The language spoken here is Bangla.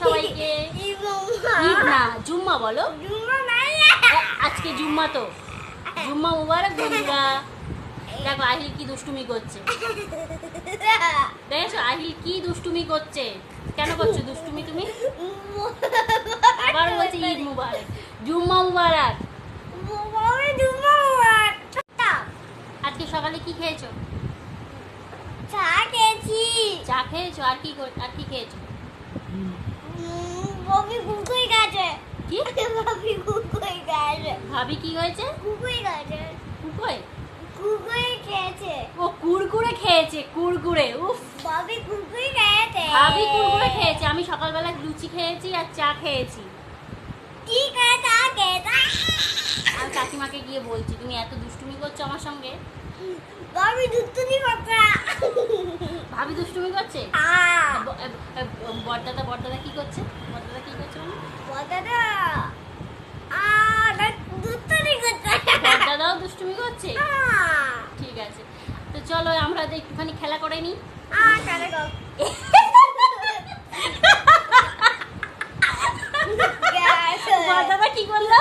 সবাইকে। ঈদ না জুম্মা বলো। আজকে জুম্মা তো। জুম্মা মুবারক বন্ধুরা। দেখো আহিল কি দুষ্টুমি করছে। দেখেছ আহিল কি দুষ্টুমি করছে? কেন করছ দুষ্টুমি তুমি? আবার বলছে ঈদ মুবারক। জুম্মা মুবারক। আজকে সকালে কি খেয়েছো? চা খেয়েছি। চা খেয়েছো? আর কি আর কি খেয়েছো? কি? ভাবি কি হয়েছে কুকোয় ও কুরকুরে খেয়েছে কুরকুরে উফ। ববি কুকুই গেছে ভাবি কুরকুরে খেয়েছে আমি সকালবেলা লুচি খেয়েছি আর চা খেয়েছি। কি কথা কেতা আমি কাকিমাকে গিয়ে বলছি তুমি এত দুষ্টুমি করছ আমার সঙ্গে? ভাবি দুষ্টুমি করছে আ ব- এ- এ- বড়দাদা বড়দাদা কি করছে? বড়দাদা কি করছে না দুতুনি করতে বড়দাদাও দুষ্টুমি করছে? আ ঠিক আছে। তো চলো আমরা একটুখানি খেলা করে নিই। বড়দাদা কি করল?